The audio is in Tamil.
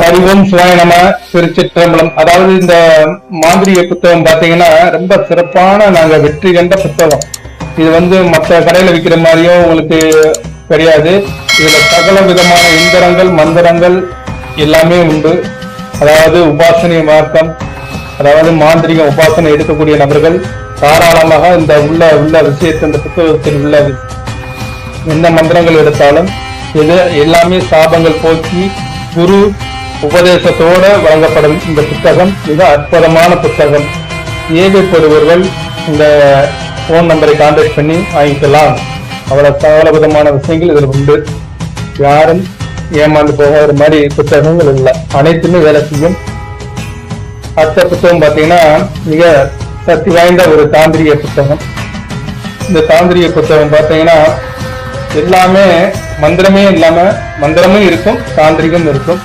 அறிவும் சுவாயணம திருச்சிற்றம்பலம். அதாவது இந்த மாந்திரிக புத்தகம் பாத்தீங்கன்னா ரொம்ப சிறப்பான நாங்க வெற்றி கண்ட புத்தகம். இது வந்து மற்ற கடையில விற்கிற மாதிரியும் உங்களுக்கு கிடையாது இதுல சகல விதமான இந்திரங்கள் மந்திரங்கள் எல்லாமே உண்டு. அதாவது உபாசனை மார்க்கம் அதாவது மாந்திரிக உபாசனை எடுக்கக்கூடிய நபர்கள் தாராளமாக இந்த உள்ள உள்ள விஷயத்தை இந்த புத்தகத்தில் உள்ள எந்த மந்திரங்கள் எடுத்தாலும் இது எல்லாமே சாபங்கள் போக்கி குரு உபதேசத்தோட வழங்கப்படும் இந்த புத்தகம் மிக அற்புதமான புத்தகம். ஏகப்படுபவர்கள் இந்த ஃபோன் நம்பரை கான்டாக்ட் பண்ணி வாங்கிக்கலாம். அவ்வளவு சகல விதமான விஷயங்கள் இதில் உண்டு. யாரும் ஏமாந்து போகிற மாதிரி புத்தகங்கள் இல்லை. அனைத்துமே வேலை செய்யும். அடுத்த புத்தகம் பார்த்தீங்கன்னா மிக சக்தி வாய்ந்த ஒரு தாந்திரிக புத்தகம். இந்த தாந்திரிக புத்தகம் பார்த்தீங்கன்னா எல்லாமே மந்திரமே இல்லாம மந்திரமும் இருக்கும் தாந்திரிகம் இருக்கும்.